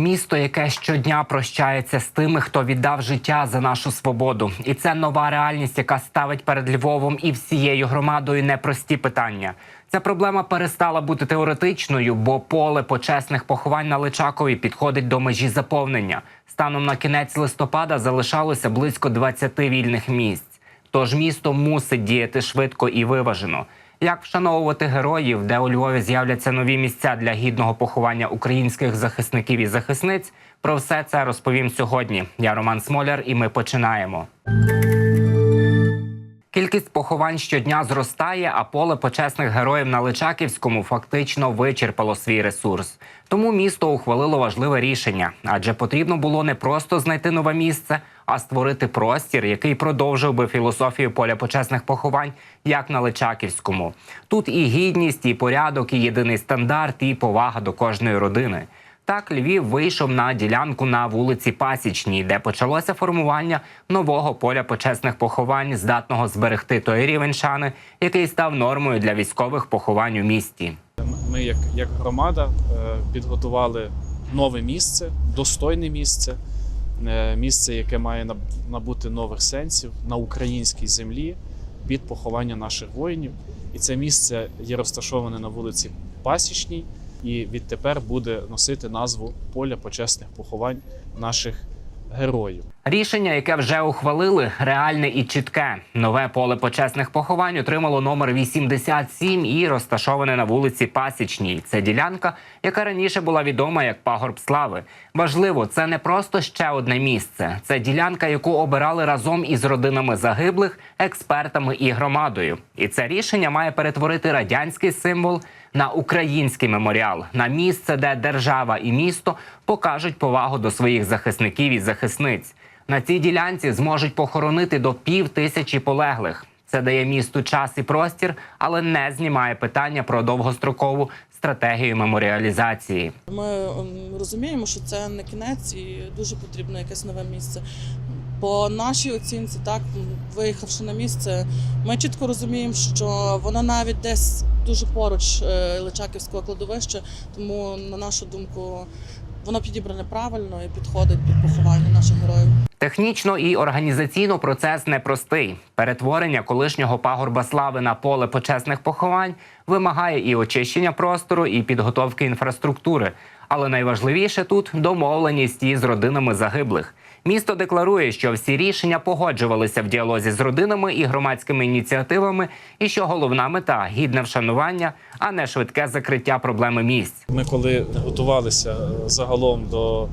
Місто, яке щодня прощається з тими, хто віддав життя за нашу свободу, і це нова реальність, яка ставить перед Львовом і всією громадою непрості питання. Ця проблема перестала бути теоретичною, бо поле почесних поховань на Личакові підходить до межі заповнення. Станом на кінець листопада залишалося близько 20 вільних місць. Тож місто мусить діяти швидко і виважено. Як вшановувати героїв, де у Львові з'являться нові місця для гідного поховання українських захисників і захисниць? Про все це розповім сьогодні. Я Роман Смоляр, і ми починаємо. Кількість поховань щодня зростає, а поле почесних героїв на Личаківському фактично вичерпало свій ресурс. Тому місто ухвалило важливе рішення, адже потрібно було не просто знайти нове місце, а створити простір, який продовжив би філософію поля почесних поховань, як на Личаківському. Тут і гідність, і порядок, і єдиний стандарт, і повага до кожної родини. Так Львів вийшов на ділянку на вулиці Пасічній, де почалося формування нового поля почесних поховань, здатного зберегти той рівень шани, який став нормою для військових поховань у місті. Ми, як, як громада, е, підготували нове місце, достойне місце, місце, яке має набути нових сенсів на українській землі під поховання наших воїнів. І це місце є розташоване на вулиці Пасічній, і відтепер буде носити назву Поля почесних поховань наших героїв. Рішення, яке вже ухвалили, реальне і чітке. Нове поле почесних поховань отримало номер 87 і розташоване на вулиці Пасічній. Це ділянка, яка раніше була відома як пагорб слави. Важливо, це не просто ще одне місце. Це ділянка, яку обирали разом із родинами загиблих, експертами і громадою. І це рішення має перетворити радянський символ на український меморіал, на місце, де держава і місто покажуть повагу до своїх захисників і захисниць. На цій ділянці зможуть похоронити до пів тисячі полеглих. Це дає місту час і простір, але не знімає питання про довгострокову стратегію меморіалізації. Ми ем, розуміємо, що це не кінець і дуже потрібно якесь нове місце. По нашій оцінці, так виїхавши на місце, ми чітко розуміємо, що воно навіть десь дуже поруч е, Личаківського кладовища, тому на нашу думку воно підібране правильно і підходить під поховання наших героїв. Технічно і організаційно процес непростий. Перетворення колишнього пагорба слави на поле почесних поховань вимагає і очищення простору, і підготовки інфраструктури. Але найважливіше тут домовленість із родинами загиблих. Місто декларує, що всі рішення погоджувалися в діалозі з родинами і громадськими ініціативами, і що головна мета гідне вшанування, а не швидке закриття проблеми місць. Ми коли готувалися загалом до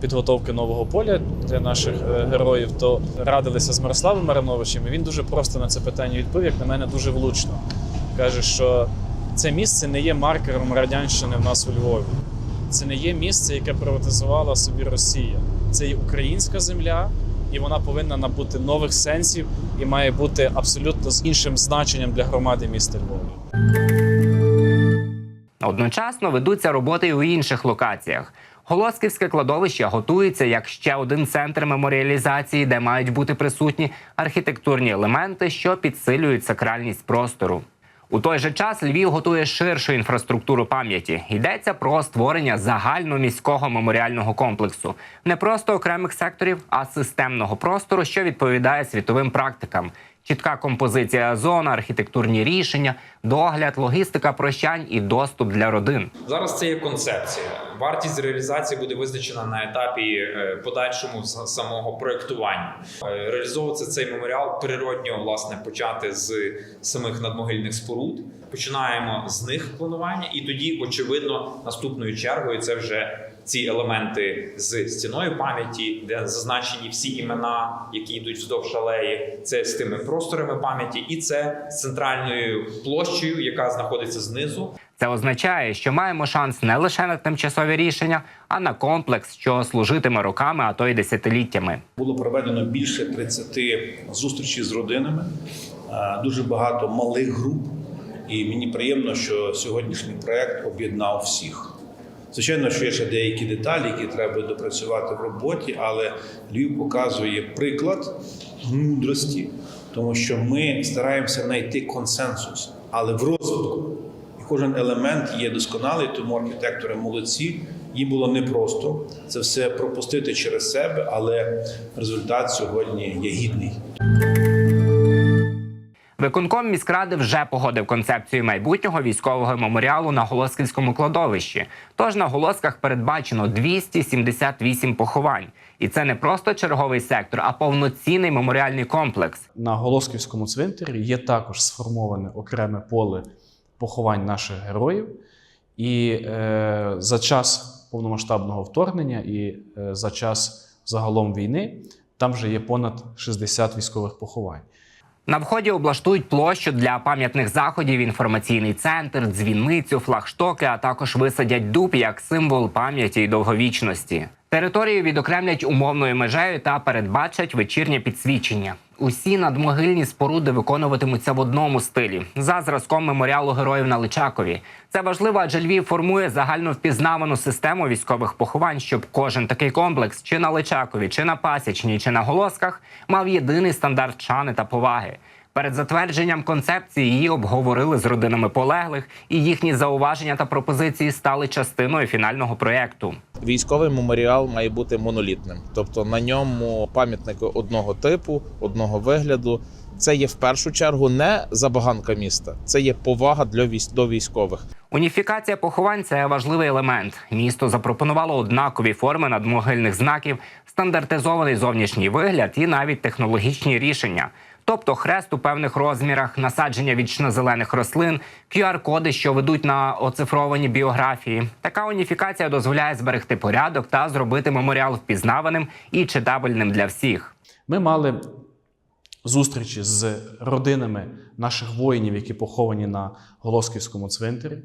підготовки нового поля для наших е, героїв, то радилися з Мирославом Мариновичем. і Він дуже просто на це питання відповів, як на мене, дуже влучно. Каже, що це місце не є маркером радянщини в нас у Львові. Це не є місце, яке приватизувала собі Росія. Це є українська земля, і вона повинна набути нових сенсів і має бути абсолютно з іншим значенням для громади міста Львова. Одночасно ведуться роботи й у інших локаціях. Голосківське кладовище готується як ще один центр меморіалізації, де мають бути присутні архітектурні елементи, що підсилюють сакральність простору. У той же час Львів готує ширшу інфраструктуру пам'яті. Йдеться про створення загальноміського меморіального комплексу, не просто окремих секторів, а системного простору, що відповідає світовим практикам. Чітка композиція зон, архітектурні рішення, догляд, логістика прощань і доступ для родин. Зараз це є концепція. Вартість реалізації буде визначена на етапі е, подальшому самого проектування. Е, Реалізовуватися цей меморіал природньо власне почати з самих надмогильних споруд. Починаємо з них планування, і тоді, очевидно, наступною чергою це вже ці елементи з стіною пам'яті, де зазначені всі імена, які йдуть вздовж алеї. Це з тими просторами пам'яті, і це з центральною площею, яка знаходиться знизу. Це означає, що маємо шанс не лише на тимчасові рішення, а на комплекс, що служитиме роками, а то й десятиліттями. Було проведено більше 30 зустрічей з родинами, е, дуже багато малих груп. І мені приємно, що сьогоднішній проект об'єднав всіх. Звичайно, що є ще деякі деталі, які треба допрацювати в роботі, але Львів показує приклад мудрості, тому що ми стараємося знайти консенсус, але в розвитку. І кожен елемент є досконалий, тому архітектори молодці. Їм було непросто це все пропустити через себе, але результат сьогодні є гідний. Виконком міськради вже погодив концепцію майбутнього військового меморіалу на Голосківському кладовищі. Тож на Голосках передбачено 278 поховань. І це не просто черговий сектор, а повноцінний меморіальний комплекс. На Голосківському цвинтарі є також сформоване окреме поле поховань наших героїв. І е, за час повномасштабного вторгнення і е, за час загалом війни там вже є понад 60 військових поховань. На вході облаштують площу для пам'ятних заходів, інформаційний центр, дзвіницю, флагштоки, а також висадять дуб як символ пам'яті і довговічності. Територію відокремлять умовною межею та передбачать вечірнє підсвічення. Усі надмогильні споруди виконуватимуться в одному стилі за зразком меморіалу героїв на Личакові. Це важливо, адже Львів формує загально впізнавану систему військових поховань, щоб кожен такий комплекс, чи на Личакові, чи на Пасічній, чи на Голосках, мав єдиний стандарт шани та поваги. Перед затвердженням концепції її обговорили з родинами полеглих, і їхні зауваження та пропозиції стали частиною фінального проєкту. Військовий меморіал має бути монолітним, тобто на ньому пам'ятники одного типу, одного вигляду. Це є в першу чергу не забаганка міста, це є повага для військ до військових. Уніфікація поховань це важливий елемент. Місто запропонувало однакові форми надмогильних знаків, стандартизований зовнішній вигляд і навіть технологічні рішення. Тобто хрест у певних розмірах, насадження вічно-зелених рослин, QR-коди, що ведуть на оцифровані біографії. Така уніфікація дозволяє зберегти порядок та зробити меморіал впізнаваним і читабельним для всіх. Ми мали зустрічі з родинами наших воїнів, які поховані на Голосківському цвинтарі.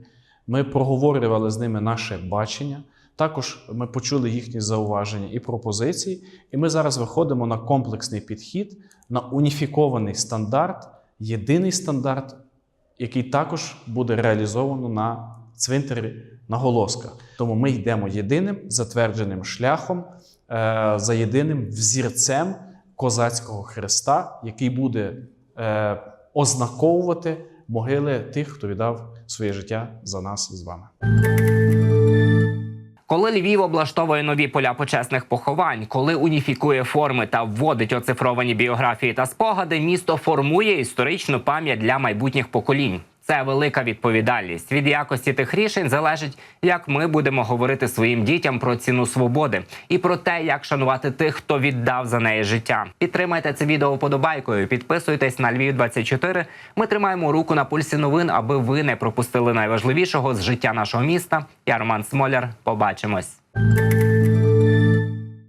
Ми проговорювали з ними наше бачення. Також ми почули їхні зауваження і пропозиції, і ми зараз виходимо на комплексний підхід, на уніфікований стандарт, єдиний стандарт, який також буде реалізовано на цвинтарі на Голосках. Тому ми йдемо єдиним затвердженим шляхом е, за єдиним взірцем козацького хреста, який буде е, ознаковувати могили тих, хто віддав своє життя за нас з вами. Коли Львів облаштовує нові поля почесних поховань, коли уніфікує форми та вводить оцифровані біографії та спогади, місто формує історичну пам'ять для майбутніх поколінь. Це велика відповідальність. Від якості тих рішень залежить, як ми будемо говорити своїм дітям про ціну свободи і про те, як шанувати тих, хто віддав за неї життя. Підтримайте це відео вподобайкою. Підписуйтесь на Львів 24 Ми тримаємо руку на пульсі новин, аби ви не пропустили найважливішого з життя нашого міста. Я Роман Смоляр. Побачимось.